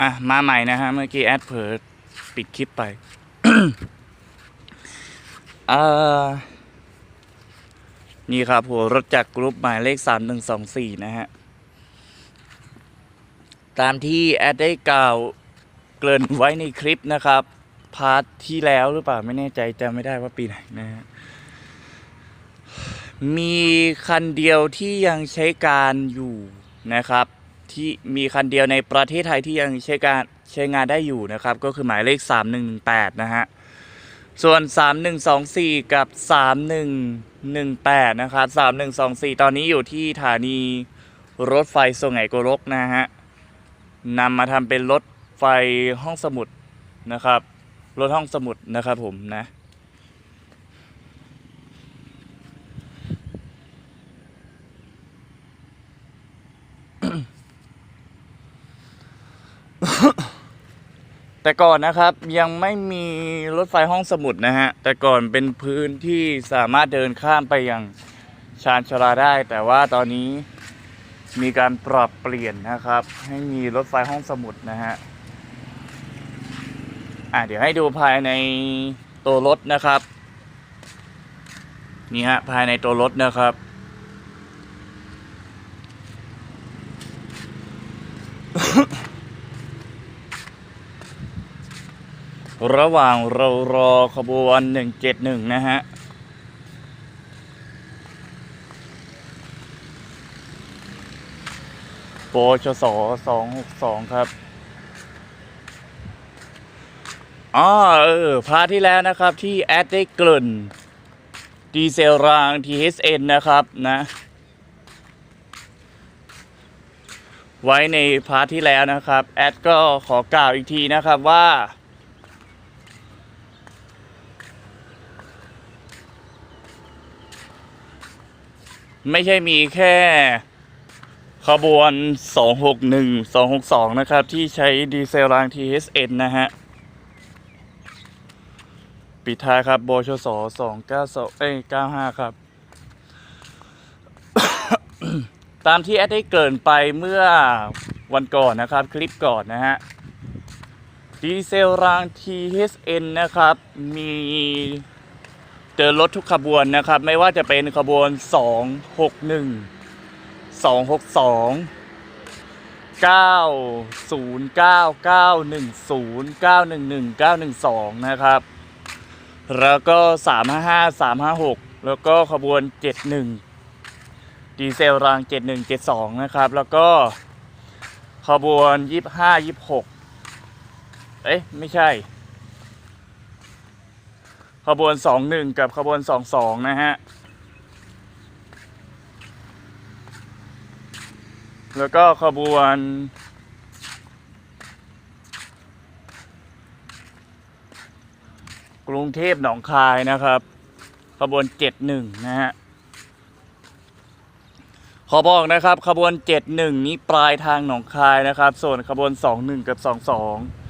อะ มาใหม่นะฮะ เมื่อกี้แอดเผลอปิดคลิปไป เอ่อ นี่ครับ หัวรถจากกรุ๊ปหมายเลขสามหนึ่งสองสี่นะฮะ ตามที่แอดได้กล่าวเกริ่นไว้ในคลิปนะครับ พาร์ทที่แล้วหรือเปล่า ไม่แน่ใจจำไม่ได้ว่าปีไหนนะฮะมีคันเดียวที่ยังใช้การอยู่นะครับ ที่มีคันเดียวในประเทศไทยที่ยังใช้การใช้งานได้อยู่นะครับ ก็คือหมายเลข 3118 นะฮะ ส่วน 3124 กับ 3118 นะครับ 3124 ตอนนี้อยู่ที่สถานีรถไฟสงไหงโกรกนะฮะนำมาทำเป็นรถไฟห้องสมุดนะครับ รถห้องสมุดนะครับผมนะ แต่ก่อนนะครับยังไม่มีรถไฟห้องสมุดนะฮะ แต่ก่อนเป็นพื้นที่สามารถเดินข้ามไปยังชานชาลาได้ แต่ว่าตอนนี้มีการปรับเปลี่ยนนะครับ ให้มีรถไฟห้องสมุดนะฮะอะเดี๋ยวให้ดูภายในตัวรถนะครับ นี่ฮะภายในตัวรถนะครับ ระหว่างเรารอขบวน 171 นะฮะปชส262 ครับอ๋อเออพาที่แล้วนะครับที่แอดได้กริ่นดีเซลราง THN นะครับนะ ไว้ในพาร์ทที่แล้วนะครับ แอดก็ขอกล่าวอีกทีนะครับว่า ไม่ใช่มีแค่ขบวน 261 262 นะครับ ที่ใช้ดีเซลราง TSN นะฮะ ปิดท้ายครับโบชส292เอ้ย95 ครับ ตามที่แอดได้เกินไปเมื่อวันก่อนนะครับ คลิปก่อนนะฮะ ดีเซลราง TSN นะครับ มี เดินรถทุกขบวนนะครับ ไม่ว่าจะเป็นขบวน 261 262 909 910 911 912 นะครับ แล้วก็ 355 356 แล้วก็ขบวน 71 ดีเซลราง 7172 นะครับ แล้วก็ขบวน 25 26 เอ๊ะ ไม่ใช่ ขบวน 21 กับขบวน 22 นะฮะ แล้วก็ขบวน กรุงเทพหนองคายนะครับ ขบวน 71 นะฮะ ขอบอกนะครับ ขบวน 71 นี้ปลายทางหนองคายนะครับ ส่วนขบวน 21 กับ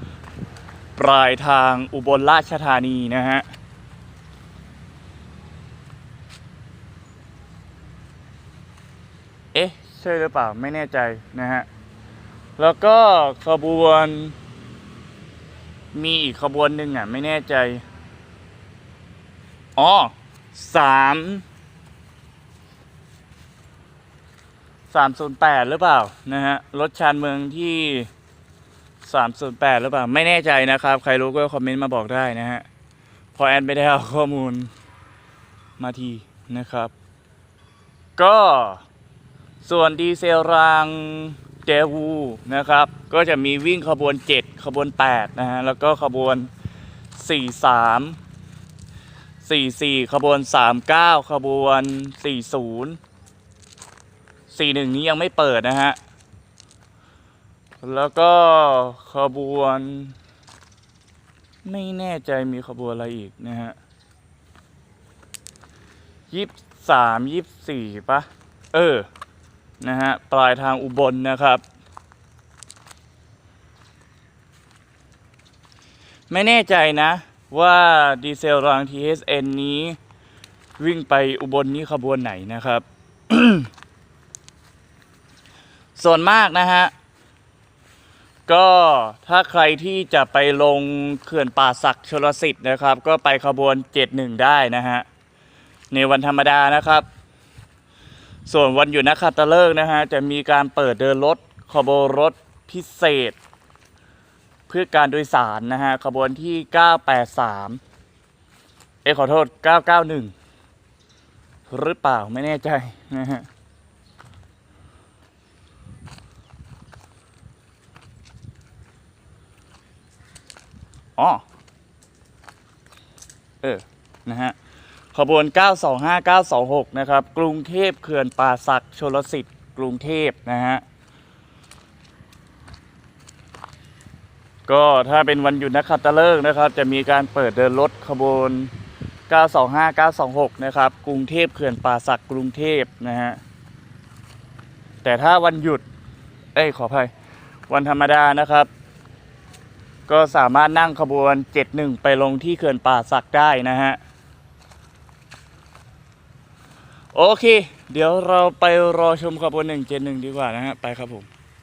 22 ปลายทางอุบลราชธานีนะฮะ เอ๊ะ ใช่หรือเปล่าไม่แน่ใจนะฮะ แล้วก็ขบวน มีอีกขบวนหนึ่งอะ ไม่แน่ใจ อ๋อสามสามศูนย์แปดหรือเปล่านะฮะ รถชานเมืองที่สามศูนย์แปดหรือเปล่า ไม่แน่ใจนะครับ ใครรู้ก็คอมเมนต์มาบอกได้นะฮะ พอแอนไม่ได้เอาข้อมูลมาทีนะครับ ก็ ส่วนดีเซลรางเดวูนะครับ ก็จะมีวิ่งขบวน 7 ขบวน 8 นะฮะ แล้วก็ขบวน 43 44 ขบวน 39 ขบวน 40 41 นี้ยังไม่เปิดนะฮะ แล้วก็ขบวน ไม่แน่ใจมีขบวนอะไรอีกนะฮะยี่สามยี่สี่ปะเออ นะฮะปลายทางอุบลนะครับ ไม่แน่ใจนะว่าดีเซลราง TSN นี้ วิ่งไปอุบลนี้ขบวนไหนนะครับ ส่วนมากนะฮะ ก็ถ้าใครที่จะไปลงเขื่อนป่าศักดิ์ชลสิทธิ์นะครับ ก็ไปขบวน 71 ได้นะฮะ ในวันธรรมดานะครับ ส่วนวันหยุดนักขัตฤกษ์นะฮะ จะมีการเปิดเดินรถขบวนรถพิเศษ เพื่อการโดยสารนะฮะ ขบวนที่ 983 เอขอโทษ 991 หรือเปล่าไม่แน่ใจนะฮะอ๋อเออ นะฮะ ขบวน 925 926 นะครับ กรุงเทพเขื่อนป่าศักดิ์ชลสิทธิ์ กรุงเทพนะฮะ ก็ถ้าเป็นวันหยุดนักขัตฤกษ์นะครับ จะมีการเปิดเดินรถขบวน 925 926 นะครับ กรุงเทพเขื่อนป่าศักดิ์กรุงเทพนะฮะ แต่ถ้าวันหยุด เอ้ยขออภัย วันธรรมดานะครับ ก็สามารถนั่งขบวน 71 ไปลงที่เขื่อนป่าศักดิ์ได้นะฮะ โอเค เดี๋ยวเราไปรอชมขบวน171ดีกว่านะฮะ ไปครับผม